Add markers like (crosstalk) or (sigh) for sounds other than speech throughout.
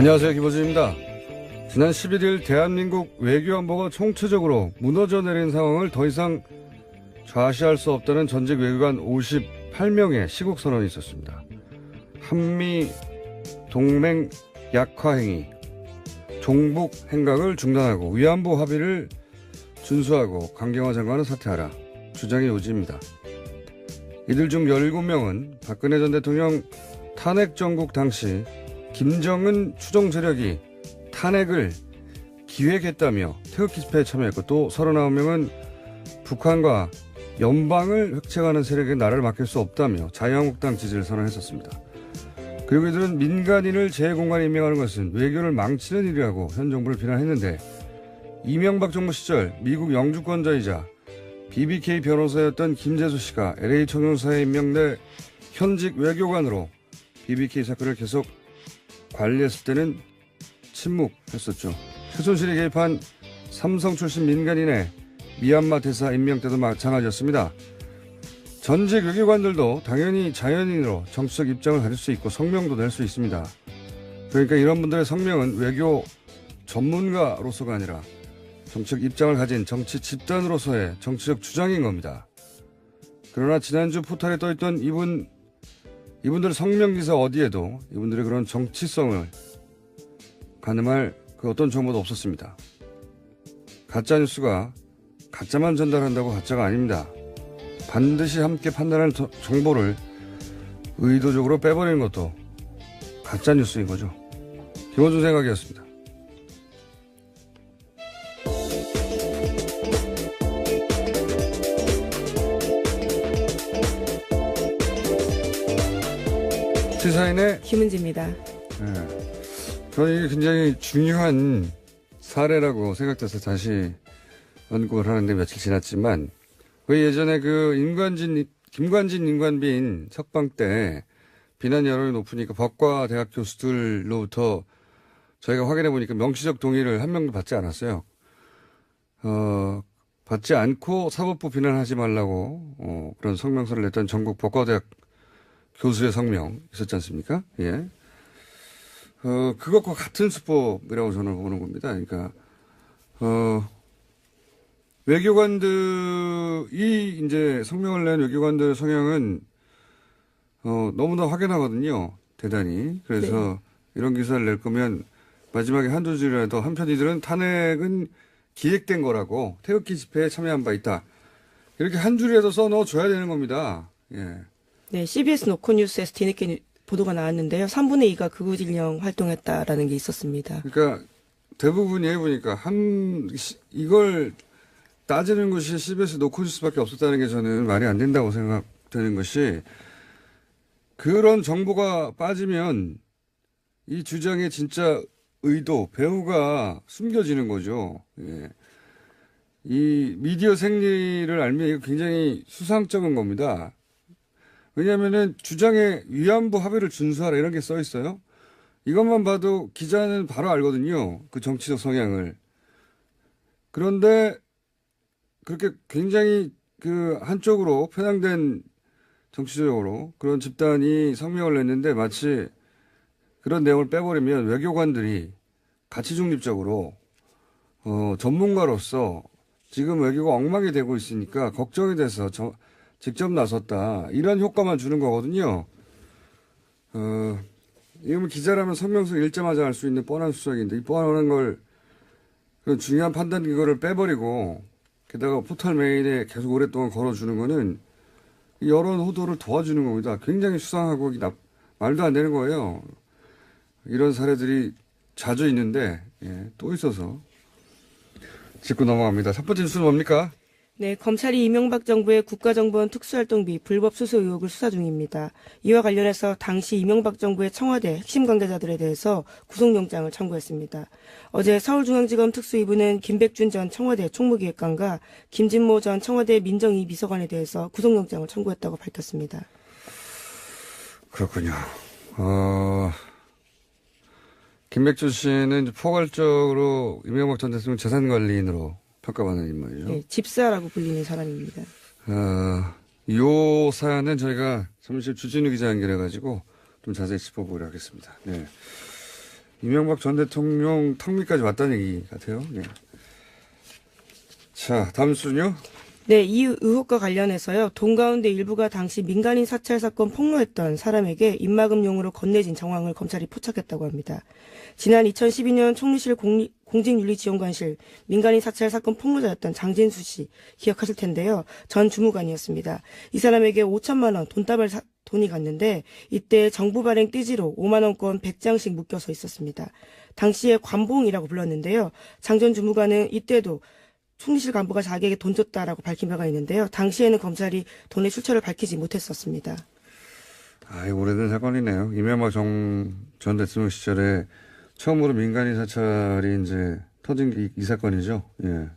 안녕하세요. 김호준입니다. 지난 11일 대한민국 외교안보가 총체적으로 무너져 내린 상황을 더 이상 좌시할 수 없다는 전직 외교관 58명의 시국 선언이 있었습니다. 한미 동맹 약화 행위, 종북 행각을 중단하고 위안부 합의를 준수하고 강경화 장관은 사퇴하라 주장의 요지입니다. 이들 중 17명은 박근혜 전 대통령 탄핵 정국 당시 김정은 추종 세력이 탄핵을 기획했다며 태극기 집회에 참여했고 또 39명은 북한과 연방을 획책하는 세력에 나라를 맡길 수 없다며 자유한국당 지지를 선언했었습니다. 그리고 이들은 민간인을 재공간에 임명하는 것은 외교를 망치는 일이라고 현 정부를 비난했는데 이명박 정부 시절 미국 영주권자이자 BBK 변호사였던 김재수 씨가 LA 총영사에 임명돼 현직 외교관으로 BBK 사건을 계속 관리했을 때는 침묵했었죠. 최순실이 개입한 삼성 출신 민간인의 미얀마 대사 임명 때도 마찬가지였습니다. 전직 외교관들도 당연히 자연인으로 정치적 입장을 가질 수 있고 성명도 낼 수 있습니다. 그러니까 이런 분들의 성명은 외교 전문가로서가 아니라 정치적 입장을 가진 정치 집단으로서의 정치적 주장인 겁니다. 그러나 지난주 포털에 떠있던 이분 이분들 성명 기사 어디에도 이분들의 그런 정치성을 가늠할 그 어떤 정보도 없었습니다. 가짜 뉴스가 가짜만 전달한다고 가짜가 아닙니다. 반드시 함께 판단할 저- 정보를 의도적으로 빼버리는 것도 가짜 뉴스인 거죠. 김원준 생각이었습니다. 시사인의 김은지입니다. 예. 저는 이게 굉장히 중요한 사례라고 생각돼서 다시 언급을 하는데 며칠 지났지만 그 예전에 그 임관진 김관진 임관빈 석방 때 비난 여론이 높으니까 법과 대학 교수들로부터 저희가 확인해 보니까 명시적 동의를 한 명도 받지 않았어요. 어, 받지 않고 사법부 비난하지 말라고 어, 그런 성명서를 냈던 전국 법과대학 교수의 성명 있었지 않습니까? 예. 어, 그것과 같은 수법이라고 저는 보는 겁니다. 그러니까, 어, 외교관들이 이제 성명을 낸 외교관들 성향은, 어, 너무나 확연하거든요. 대단히. 그래서 이런 기사를 낼 거면 마지막에 한두 줄이라도 한편이들은 탄핵은 기획된 거라고 태극기 집회에 참여한 바 있다. 이렇게 한 줄이라도 써 넣어줘야 되는 겁니다. 예. 네, CBS 노컷 뉴스에서 뒤늦게 뉴- 보도가 나왔는데요. 3분의 2가 극우진영 활동했다라는 게 있었습니다. 그러니까 대부분이 해보니까 한 시- 이걸 따지는 것이 CBS 노코뉴스밖에 없었다는 게 저는 말이 안 된다고 생각되는 것이 그런 정보가 빠지면 이 주장의 진짜 의도 배우가 숨겨지는 거죠. 예. 이 미디어 생리를 알면 이거 굉장히 수상적인 겁니다. 왜냐하면은 주장에 위안부 합의를 준수하라 이런 게 써 있어요. 이것만 봐도 기자는 바로 알거든요. 그 정치적 성향을. 그런데 그렇게 굉장히 그 한쪽으로 편향된 정치적으로 그런 집단이 성명을 냈는데 마치 그런 내용을 빼버리면 외교관들이 가치 중립적으로 어, 전문가로서 지금 외교가 엉망이 되고 있으니까 걱정이 돼서 저- 직접 나섰다. 이런 효과만 주는 거거든요. 어, 이건 기자라면 성명서 읽자마자 알 수 있는 뻔한 수작인데 이 뻔한 걸 그런 중요한 판단 기거를 빼버리고 게다가 포털 메일에 계속 오랫동안 걸어주는 거는 이 여론 호도를 도와주는 겁니다. 굉장히 수상하고 나- 말도 안 되는 거예요. 이런 사례들이 자주 있는데 예, 또 있어서 짚고 넘어갑니다. 첫 번째 뉴스는 뭡니까? 네, 검찰이 이명박 정부의 국가정보원 특수활동 비 불법 수수 의혹을 수사 중입니다. 이와 관련해서 당시 이명박 정부의 청와대 핵심 관계자들에 대해서 구속영장을 청구했습니다. 어제 서울중앙지검 특수이부는 김백준 전 청와대 총무기획관과 김진모 전 청와대 민정위 비서관에 대해서 구속영장을 청구했다고 밝혔습니다. 그렇군요. 어, 김백준 씨는 포괄적으로 이명박 전 대통령 재산관리인으로 평가받는 인물이죠. 네, 집사라고 불리는 사람입니다. 어, 요 사연은 저희가 잠시 주진우 기자 연결해가지고 좀 자세히 짚어보기로 하겠습니다. 네. 이명박 전 대통령 턱밑까지 왔다는 얘기 같아요. 예. 자, 다음 순요. 네, 이 의혹과 관련해서요. 돈 가운데 일부가 당시 민간인 사찰 사건 폭로했던 사람에게 입막음용으로 건네진 정황을 검찰이 포착했다고 합니다. 지난 2012년 총리실 공리- 공직윤리지원관실 민간인 사찰 사건 폭로자였던 장진수 씨 기억하실 텐데요. 전 주무관이었습니다. 이 사람에게 5천만 원 돈다발 사- 돈이 갔는데 이때 정부 발행 띠지로 5만 원권 100장씩 묶여서 있었습니다. 당시에 관봉이라고 불렀는데요. 장전 주무관은 이때도 총리실 간부가 자기에게 돈 줬다라고 밝힌 바가 있는데요. 당시에는 검찰이 돈의 출처를 밝히지 못했었습니다. 아, 이 오래된 사건이네요. 이명박 정, 전 대통령 시절에 처음으로 민간인 사찰이 이제 터진 게 이, 이 사건이죠. 예.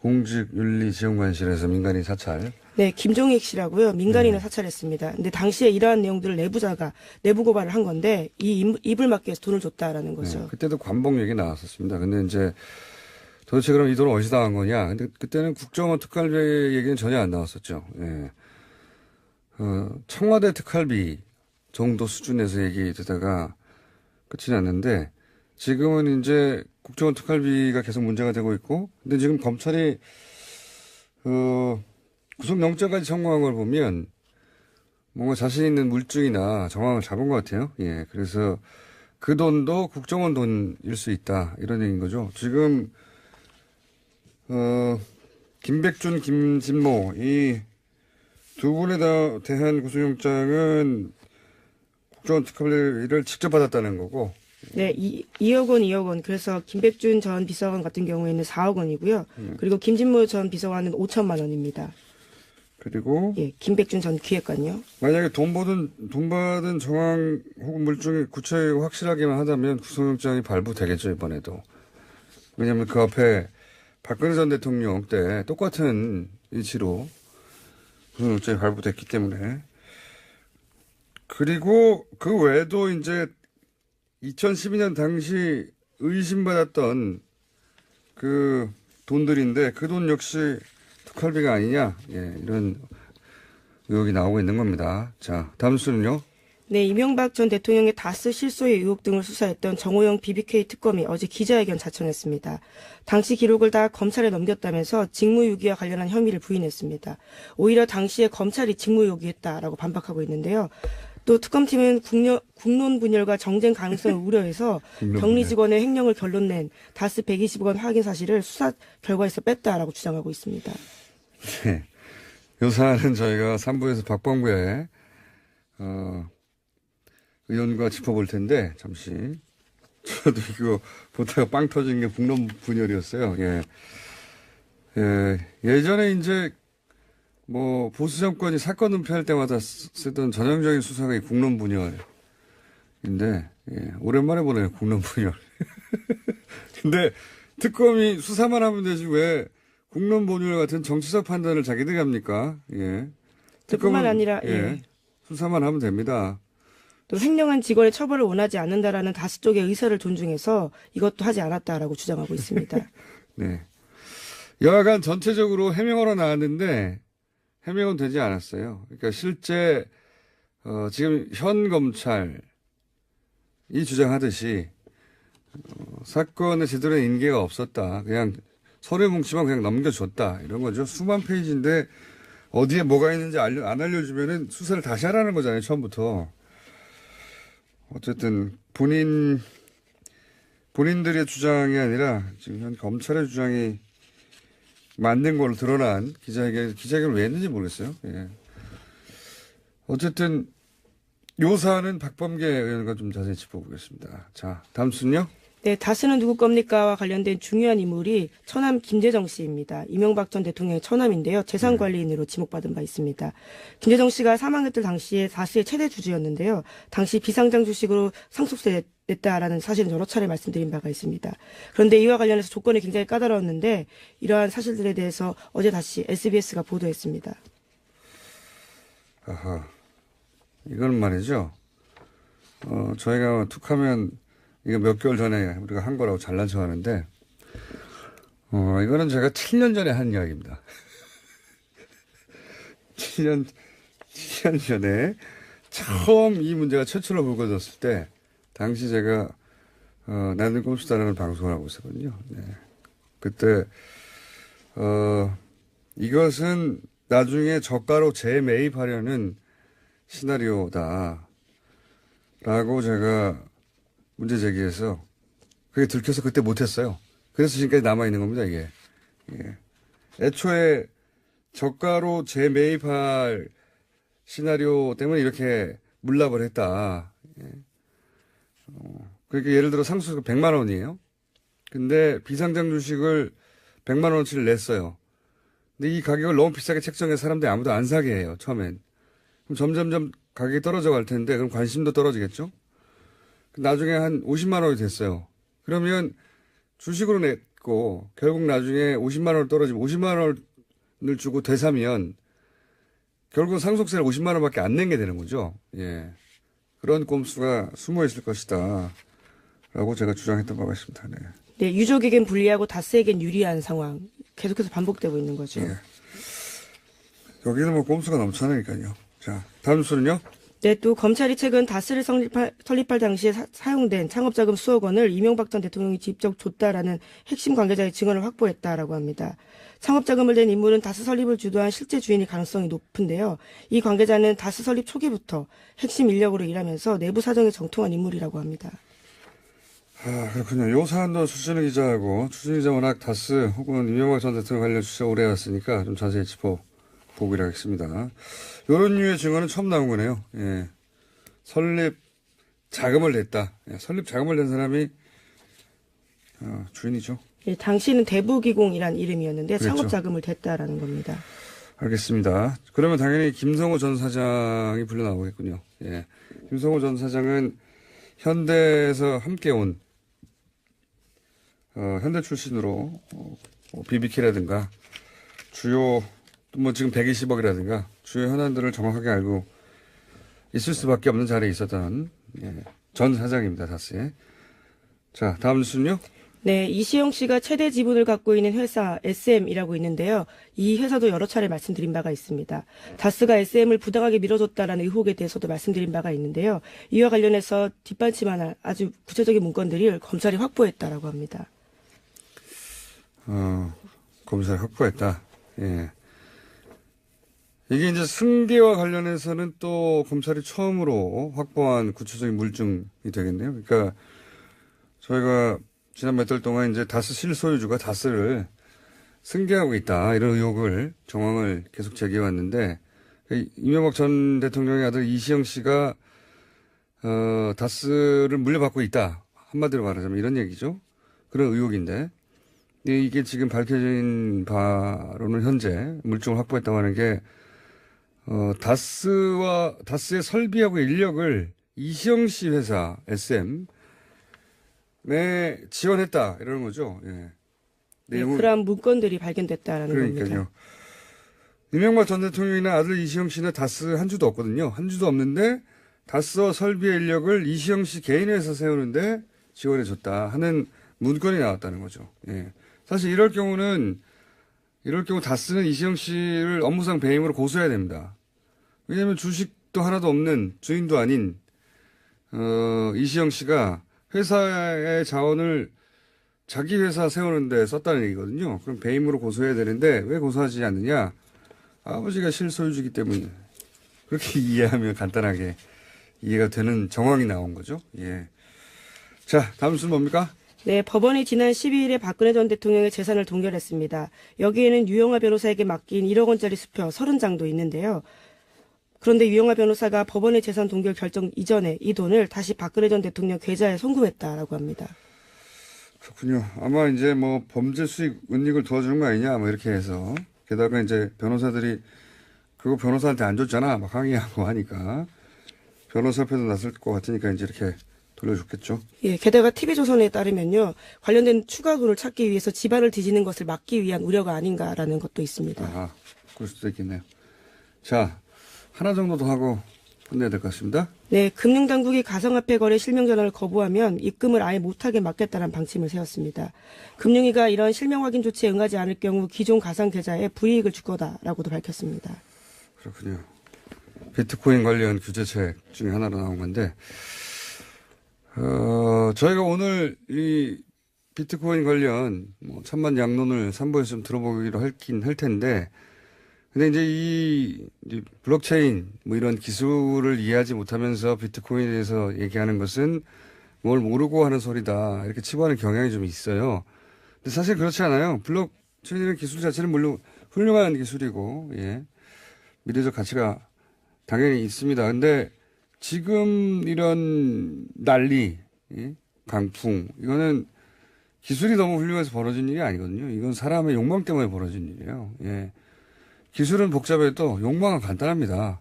공직윤리지원관실에서 민간인 사찰. 네, 김종익 씨라고요. 민간인을 사찰했습니다. 근데 당시에 이러한 내용들을 내부자가 내부 고발을 한 건데 이 입- 입을 막기 위해서 돈을 줬다라는 거죠. 네, 그때도 관봉 얘기 나왔었습니다. 근데 이제 도대체 그럼 이 돈을 어디서 나간 거냐? 근데 그때는 국정원 특활비 얘기는 전혀 안 나왔었죠. 예. 어, 청와대 특활비 정도 수준에서 얘기되다가 끝이 났는데 지금은 이제 국정원 특활비가 계속 문제가 되고 있고 근데 지금 검찰이 어, 구속영장까지 청구한 걸 보면 뭔가 자신 있는 물증이나 정황을 잡은 것 같아요. 예. 그래서 그 돈도 국정원 돈일 수 있다. 이런 얘기인 거죠. 지금, 어, 김백준, 김진모, 이 두 분에 다 대한 구속영장은 국정원 특활비를 직접 받았다는 거고, 네, 이, 2억 원, 2억 원. 그래서 김백준 전 비서관 같은 경우에는 4억 원이고요. 그리고 김진모 전 비서관은 5천만 원입니다. 그리고 예, 김백준 전 기획관요. 만약에 돈 받은, 돈 받은 정황 혹은 물증이 구체하고 확실하게만 하다면 구속영장이 발부되겠죠, 이번에도. 왜냐면 그 앞에 박근혜 전 대통령 때 똑같은 이치로 구속영장이 발부됐기 때문에. 그리고 그 외에도 이제 2012년 당시 의심받았던 그 돈들인데 그 돈 역시 특활비가 아니냐, 예, 이런 의혹이 나오고 있는 겁니다. 자, 다음 수는요. 네, 이명박 전 대통령의 다스 실소의 의혹 등을 수사했던 정호영 BBK 특검이 어제 기자회견 자청했습니다. 당시 기록을 다 검찰에 넘겼다면서 직무유기와 관련한 혐의를 부인했습니다. 오히려 당시에 검찰이 직무유기했다라고 반박하고 있는데요. 또 특검팀은 국려, 국론 분열과 정쟁 가능성을 (laughs) 우려해서 국론 격리. 직원의 횡령을 결론낸 다스 120억 원 확인 사실을 수사 결과에서 뺐다라고 주장하고 있습니다. 네. 요 사안은 저희가 3부에서 박범구의, 어, 의원과 짚어볼 텐데, 잠시. 저도 이거 보다가 빵 터진 게 북론 분열이었어요. 예. 예, 예전에 이제, 뭐, 보수 정권이 사건 은폐할 때마다 쓰- 쓰던 전형적인 수사가 이 국론 분열인데, 예, 오랜만에 보네요, 국론 분열. (laughs) 근데 특검이 수사만 하면 되지 왜 국론 분열 같은 정치적 판단을 자기들이 합니까? 예. 뿐만 아니라, 예. 예. 수사만 하면 됩니다. 또 횡령한 직원의 처벌을 원하지 않는다라는 다수 쪽의 의사를 존중해서 이것도 하지 않았다라고 주장하고 있습니다. (laughs) 네. 여하간 전체적으로 해명으로 나왔는데 해명은 되지 않았어요. 그러니까 실제 어, 지금 현 검찰이 주장하듯이 어, 사건에 제대로 된 인계가 없었다. 그냥 서류 뭉치만 그냥 넘겨줬다. 이런 거죠. 수만 페이지인데 어디에 뭐가 있는지 알려, 안 알려주면은 수사를 다시 하라는 거잖아요. 처음부터. 어쨌든 본인 본인들의 주장이 아니라 지금 현 검찰의 주장이 맞는 걸로 드러난 기자회견, 기자회견을 왜 했는지 모르겠어요. 예. 어쨌든 요 사안은 박범계 의원과 좀 자세히 짚어보겠습니다. 자, 다음 순요. 네, 다스는 누구 겁니까와 관련된 중요한 인물이 처남 김재정 씨입니다. 이명박 전 대통령의 처남인데요. 재산관리인으로 지목받은 바 있습니다. 김재정 씨가 사망했을 당시에 다스의 최대 주주였는데요. 당시 비상장 주식으로 상속세 냈다라는 사실은 여러 차례 말씀드린 바가 있습니다. 그런데 이와 관련해서 조건이 굉장히 까다로웠는데 이러한 사실들에 대해서 어제 다시 SBS가 보도했습니다. 아하. 이건 말이죠. 어, 저희가 툭하면 이거 몇 개월 전에 우리가 한 거라고 잘난 척 하는데, 어, 이거는 제가 7년 전에 한 이야기입니다. (laughs) 7년, 7년 전에 처음 이 문제가 최초로 불거졌을 때, 당시 제가 어, 나는 꼼수다라는 방송을 하고 있었거든요. 네. 그때, 어, 이것은 나중에 저가로 재매입하려는 시나리오다. 라고 제가 문제 제기해서 그게 들켜서 그때 못했어요. 그래서 지금까지 남아있는 겁니다, 이게. 예. 애초에 저가로 재매입할 시나리오 때문에 이렇게 물납을 했다. 예. 어, 그러니까 예를 들어 상수가 100만 원이에요. 근데 비상장 주식을 100만 원어치를 냈어요. 근데 이 가격을 너무 비싸게 책정해서 사람들이 아무도 안 사게 해요, 처음엔. 그럼 점점점 가격이 떨어져 갈 텐데, 그럼 관심도 떨어지겠죠? 나중에 한 50만 원이 됐어요. 그러면 주식으로 냈고, 결국 나중에 50만 원 떨어지면 50만 원을 주고 되사면, 결국은 상속세를 50만 원밖에 안 낸 게 되는 거죠. 예. 그런 꼼수가 숨어 있을 것이다. 라고 제가 주장했던 바가 있습니다. 네. 네, 유족에겐 불리하고 다스에겐 유리한 상황 계속해서 반복되고 있는 거죠. 예. 여기는 뭐 꼼수가 넘쳐나니까요. 자, 다음 뉴스는요? 네, 또 검찰이 최근 다스를 설립할, 설립할 당시에 사, 용된 창업자금 수억 원을 이명박 전 대통령이 직접 줬다라는 핵심 관계자의 증언을 확보했다라고 합니다. 창업자금을 낸 인물은 다스 설립을 주도한 실제 주인일 가능성이 높은데요. 이 관계자는 다스 설립 초기부터 핵심 인력으로 일하면서 내부 사정에 정통한 인물이라고 합니다. 아, 그렇군요. 요 사안도 추진우 기자하고 추진우 기자 워낙 다스 혹은 이명박 전 대통령 관련 주제 오래 해왔으니까 좀 자세히 짚어 보기로 하겠습니다. 요런 류의 증언은 처음 나온 거네요. 예. 설립 자금을 냈다. 예, 설립 자금을 낸 사람이 어, 주인이죠. 예, 당시는 대부기공이란 이름이었는데 그렇죠. 창업 자금을 댔다라는 겁니다. 알겠습니다. 그러면 당연히 김성호 전 사장이 불려 나오겠군요. 예. 김성호 전 사장은 현대에서 함께 온 어, 현대 출신으로 어, 뭐 BBK라든가 주요 뭐 지금 120억이라든가 주요 현안들을 정확하게 알고 있을 수밖에 없는 자리에 있었던 예, 전 사장입니다. 다스의. 자, 다음 뉴스는요. 네, 이시영 씨가 최대 지분을 갖고 있는 회사 SM이라고 있는데요. 이 회사도 여러 차례 말씀드린 바가 있습니다. 다스가 SM을 부당하게 밀어줬다라는 의혹에 대해서도 말씀드린 바가 있는데요. 이와 관련해서 뒷받침하는 아주 구체적인 문건들을 검찰이 확보했다라고 합니다. 어, 검사를 확보했다. 예. 이게 이제 승계와 관련해서는 또 검찰이 처음으로 확보한 구체적인 물증이 되겠네요. 그러니까 저희가 지난 몇 달 동안 이제 다스 실소유주가 다스를 승계하고 있다. 이런 의혹을, 정황을 계속 제기해 왔는데, 이명박 전 대통령의 아들 이시영 씨가, 어, 다스를 물려받고 있다. 한마디로 말하자면 이런 얘기죠. 그런 의혹인데, 이게 지금 밝혀진 바로는 현재 물증을 확보했다고 하는 게, 어, 다스와, 다스의 설비하고 인력을 이시영 씨 회사, SM, 네, 지원했다. 이러는 거죠. 예. 네, 그러한 문건들이 발견됐다라는 그러니까요. 겁니다. 이명박 전 대통령이나 아들 이시영 씨는 다스 한 주도 없거든요. 한 주도 없는데 다스와 설비의 인력을 이시영 씨 개인 회사 세우는데 지원해 줬다 하는 문건이 나왔다는 거죠. 예. 사실 이럴 경우는 이럴 경우 다스는 이시영 씨를 업무상 배임으로 고소해야 됩니다. 왜냐하면 주식도 하나도 없는 주인도 아닌 어, 이시영 씨가 회사의 자원을 자기 회사 세우는데 썼다는 얘기거든요. 그럼 배임으로 고소해야 되는데 왜 고소하지 않느냐? 아버지가 실소유주기 때문에 그렇게 (laughs) 이해하면 간단하게 이해가 되는 정황이 나온 거죠. 예. 자, 다음 순 뭡니까? 네, 법원이 지난 12일에 박근혜 전 대통령의 재산을 동결했습니다. 여기에는 유영아 변호사에게 맡긴 1억 원짜리 수표 30장도 있는데요. 그런데 유영아 변호사가 법원의 재산 동결 결정 이전에 이 돈을 다시 박근혜 전 대통령 계좌에 송금했다라고 합니다. 그렇군요. 아마 이제 뭐 범죄 수익 은닉을 도와주는 거 아니냐, 뭐 이렇게 해서 게다가 이제 변호사들이 그거 변호사한테 안 줬잖아, 막 항의하고 하니까 변호사 표도 났을 것 같으니까 이제 이렇게 돌려줬겠죠. 예, 게다가 TV조선에 따르면요. 관련된 추가 돈을 찾기 위해서 집안을 뒤지는 것을 막기 위한 우려가 아닌가라는 것도 있습니다. 아, 그럴 수도 있겠네요. 자, 하나 정도 더 하고 끝내야 될 것 같습니다. 네, 금융당국이 가상화폐 거래 실명 전환을 거부하면 입금을 아예 못하게 막겠다는 방침을 세웠습니다. 금융위가 이런 실명 확인 조치에 응하지 않을 경우 기존 가상 계좌에 불이익을 줄 거다라고도 밝혔습니다. 그렇군요. 비트코인 관련 규제책 중에 하나로 나온 건데, 어, 저희가 오늘 이 비트코인 관련 뭐 천만 양론을 3부에서 좀 들어보기로 할긴 할 텐데, 근데 이제 이 블록체인 뭐 이런 기술을 이해하지 못하면서 비트코인에 대해서 얘기하는 것은 뭘 모르고 하는 소리다. 이렇게 치부하는 경향이 좀 있어요. 근데 사실 그렇지 않아요. 블록체인이라는 기술 자체는 물론 훌륭한 기술이고, 예. 미래적 가치가 당연히 있습니다. 근데 지금 이런 난리, 예? 강풍, 이거는 기술이 너무 훌륭해서 벌어진 일이 아니거든요. 이건 사람의 욕망 때문에 벌어진 일이에요. 예. 기술은 복잡해도 욕망은 간단합니다.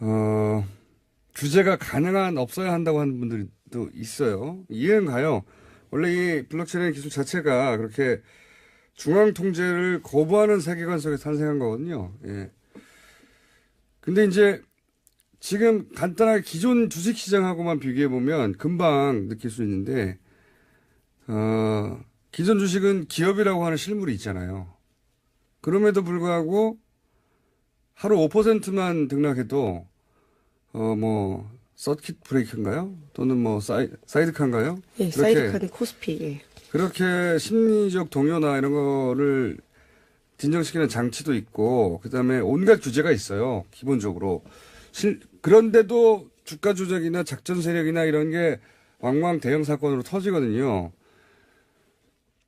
어, 규제가 가능한 없어야 한다고 하는 분들도 있어요. 이해는 가요. 원래 이 블록체인 기술 자체가 그렇게 중앙 통제를 거부하는 세계관 속에 탄생한 거거든요. 예. 근데 이제 지금 간단하게 기존 주식 시장하고만 비교해 보면 금방 느낄 수 있는데 어, 기존 주식은 기업이라고 하는 실물이 있잖아요. 그럼에도 불구하고 하루 5%만 등락해도 어 뭐 서킷 브레이크인가요? 또는 뭐 사이, 사이드카인가요? 예, 사이드카드 코스피. 예. 그렇게 심리적 동요나 이런 거를 진정시키는 장치도 있고, 그 다음에 온갖 규제가 있어요. 기본적으로. 실- 그런데도 주가 조작이나 작전 세력이나 이런 게 왕왕 대형 사건으로 터지거든요.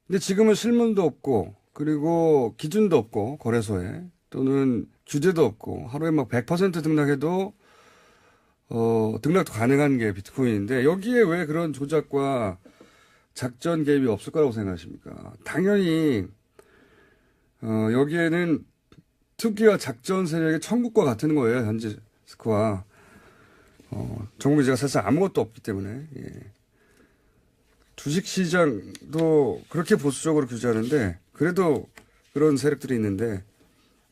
근데 지금은 실문도 없고, 그리고 기준도 없고, 거래소에. 또는 규제도 없고, 하루에 막 100% 등락해도, 어, 등락도 가능한 게 비트코인인데, 여기에 왜 그런 조작과 작전 개입이 없을 거라고 생각하십니까? 당연히 어, 여기에는 특기와 작전 세력의 천국과 같은 거예요. 현재 스코어. 어, 정부 제가 사실 아무것도 없기 때문에 예. 주식 시장도 그렇게 보수적으로 규제하는데 그래도 그런 세력들이 있는데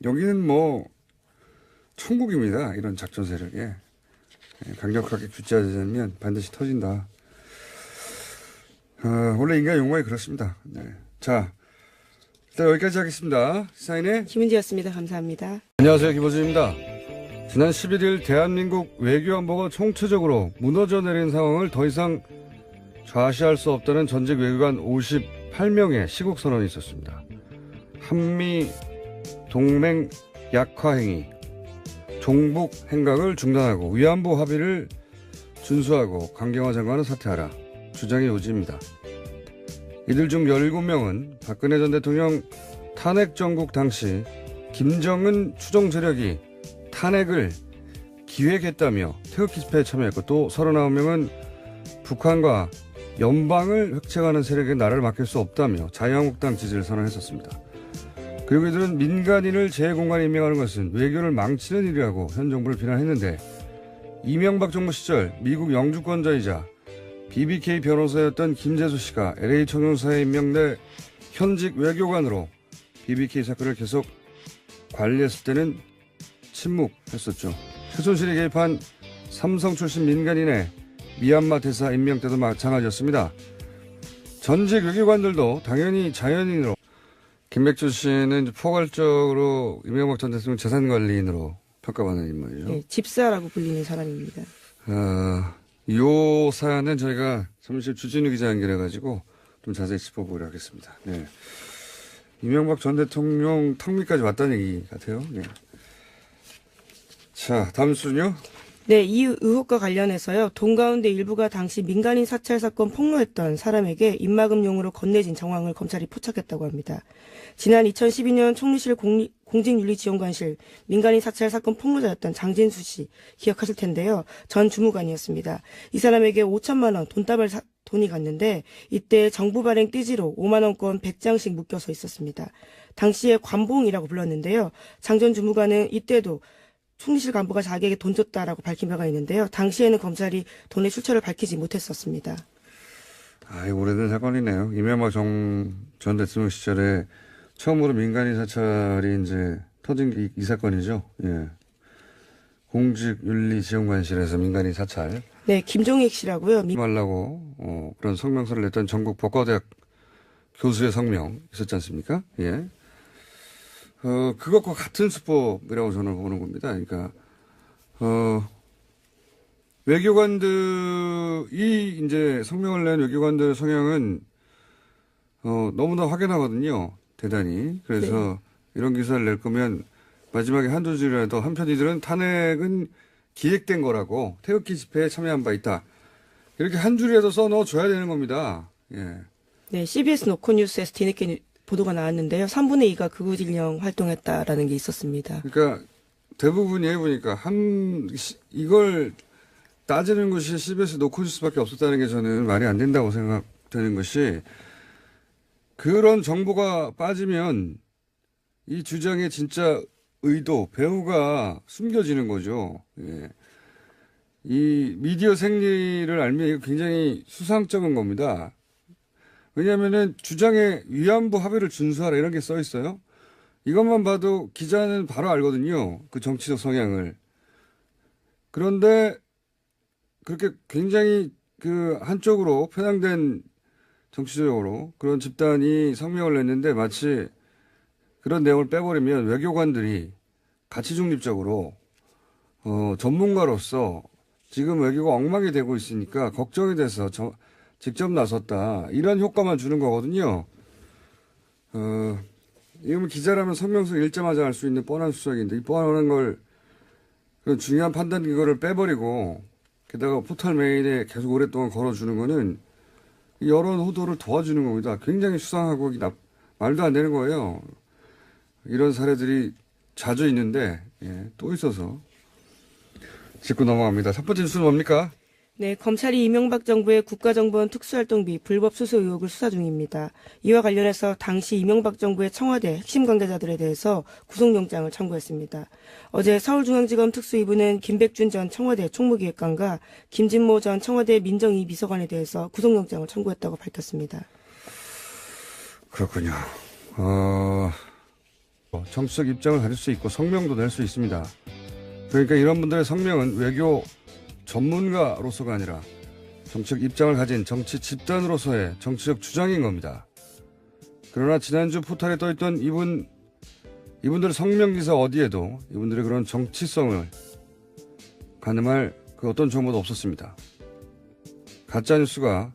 여기는 뭐 천국입니다. 이런 작전 세력에 예, 강력하게 규제하자면 반드시 터진다. 어, 원래 인간 욕망이 그렇습니다. 네. 자, 일단 여기까지 하겠습니다. 시사인의 김은지였습니다. 감사합니다. 안녕하세요. 김호준입니다. 지난 11일 대한민국 외교안보가 총체적으로 무너져 내린 상황을 더 이상 좌시할 수 없다는 전직 외교관 58명의 시국 선언이 있었습니다. 한미 동맹 약화 행위, 종북 행각을 중단하고 위안부 합의를 준수하고 강경화 장관은 사퇴하라 주장의 요지입니다. 이들 중 17명은 박근혜 전 대통령 탄핵 정국 당시 김정은 추종 세력이 탄핵을 기획했다며 태극기 집회에 참여했고 또 39명은 북한과 연방을 획책하는 세력에 나라를 맡길 수 없다며 자유한국당 지지를 선언했었습니다. 그리고 이들은 민간인을 재공간에 임명하는 것은 외교를 망치는 일이라고 현 정부를 비난했는데 이명박 정부 시절 미국 영주권자이자 BBK 변호사였던 김재수 씨가 LA 총영사에 임명돼 현직 외교관으로 BBK 사건을 계속 관리했을 때는 침묵했었죠. 최순실이 개입한 삼성 출신 민간인의 미얀마 대사 임명 때도 마찬가지였습니다. 전직 외교관들도 당연히 자연인으로 김백준 씨는 포괄적으로 이명박 전 대통령 재산 관리인으로 평가받는 인물이죠. 예, 집사라고 불리는 사람입니다. 어, 요 사안은 저희가 잠시 주진우 기자 연결해가지고 좀 자세히 짚어보기로 하겠습니다. 네. 이명박 전 대통령 턱밑까지 왔다는 얘기 같아요. 네. 자, 다음 순요. 네, 이 의혹과 관련해서요. 돈 가운데 일부가 당시 민간인 사찰 사건 폭로했던 사람에게 입막음용으로 건네진 정황을 검찰이 포착했다고 합니다. 지난 2012년 총리실 공리- 공직윤리지원관실 민간인 사찰 사건 폭로자였던 장진수 씨 기억하실 텐데요. 전 주무관이었습니다. 이 사람에게 5천만 원 돈다발 사- 돈이 갔는데 이때 정부 발행 띠지로 5만 원권 100장씩 묶여서 있었습니다. 당시에 관봉이라고 불렀는데요. 장전 주무관은 이때도 총리실 간부가 자기에게 돈 줬다라고 밝힌 바가 있는데요. 당시에는 검찰이 돈의 출처를 밝히지 못했었습니다. 아, 오래된 사건이네요. 이명박 정, 전 대통령 시절에 처음으로 민간인 사찰이 이제 터진 이, 이 사건이죠. 예. 공직윤리지원관실에서 민간인 사찰. 네, 김종익 씨라고요. 미- 말라고 어, 그런 성명서를 냈던 전국 법과대학 교수의 성명 있었지 않습니까? 예. 어, 그것과 같은 수법이라고 저는 보는 겁니다. 그러니까 어, 외교관들이 이제 성명을 낸 외교관들 성향은 어, 너무나 확연하거든요. 대단히. 그래서 이런 기사를 낼 거면 마지막에 한두 줄이라도 한편 이들은 탄핵은 기획된 거라고 태극기 집회에 참여한 바 있다. 이렇게 한 줄이라도 써 넣어줘야 되는 겁니다. 예. 네, CBS 노컷 뉴스에서 뒤늦게 뉴- 보도가 나왔는데요. 3분의 2가 극우 진영 활동했다라는 게 있었습니다. 그러니까 대부분이 해보니까 한 시- 이걸 따지는 것이 CBS 노코뉴스밖에 없었다는 게 저는 말이 안 된다고 생각되는 것이 그런 정보가 빠지면 이 주장의 진짜 의도 배후가 숨겨지는 거죠. 예. 이 미디어 생리를 알면 이거 굉장히 수상쩍은 겁니다. 왜냐하면은 주장의 위안부 합의를 준수하라 이런 게 써 있어요. 이것만 봐도 기자는 바로 알거든요. 그 정치적 성향을. 그런데 그렇게 굉장히 그 한쪽으로 편향된 정치적으로 그런 집단이 성명을 냈는데 마치 그런 내용을 빼버리면 외교관들이 가치 중립적으로 어, 전문가로서 지금 외교가 엉망이 되고 있으니까 걱정이 돼서 저- 직접 나섰다 이런 효과만 주는 거거든요. 어, 이건 기자라면 성명서 읽자마자 알수 있는 뻔한 수작인데 이 뻔한 걸 그런 중요한 판단 기거를 빼버리고 게다가 포털 메일에 계속 오랫동안 걸어주는 거는 이 여론 호도를 도와주는 겁니다. 굉장히 수상하고 말도 안 되는 거예요. 이런 사례들이 자주 있는데 예, 또 있어서 짚고 넘어갑니다. 첫 번째 뉴스는 뭡니까? 네, 검찰이 이명박 정부의 국가정보원 특수활동비 불법 수수 의혹을 수사 중입니다. 이와 관련해서 당시 이명박 정부의 청와대 핵심 관계자들에 대해서 구속영장을 청구했습니다. 어제 서울중앙지검 특수이부는 김백준 전 청와대 총무기획관과 김진모 전 청와대 민정위 비서관에 대해서 구속영장을 청구했다고 밝혔습니다. 그렇군요. 어, 정치적 입장을 가질 수 있고 성명도 낼 수 있습니다. 그러니까 이런 분들의 성명은 외교 전문가로서가 아니라 정치적 입장을 가진 정치 집단으로서의 정치적 주장인 겁니다. 그러나 지난주 포털에 떠있던 이분, 이분들의 성명 기사 어디에도 이분들의 그런 정치성을 가늠할 그 어떤 정보도 없었습니다. 가짜 뉴스가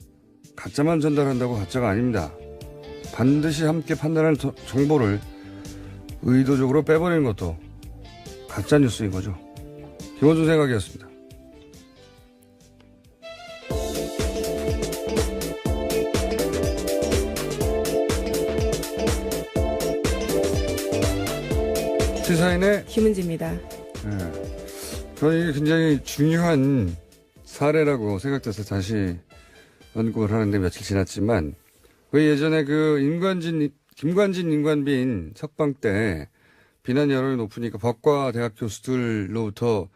가짜만 전달한다고 가짜가 아닙니다. 반드시 함께 판단할 저- 정보를 의도적으로 빼버리는 것도 가짜 뉴스인 거죠. 김원준 생각이었습니다. 시사인의 김은지입니다. 예. 저는 굉장히 중요한 사례라고 생각돼서 다시 언급을 하는데 며칠 지났지만 그 예전에 그 임관진 김관진 임관빈 석방 때 비난 여론이 높으니까 법과 대학 교수들로부터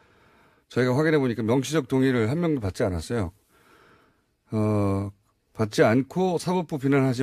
저희가 확인해 보니까 명시적 동의를 한 명도 받지 않았어요. 어, 받지 않고 사법부 비난하지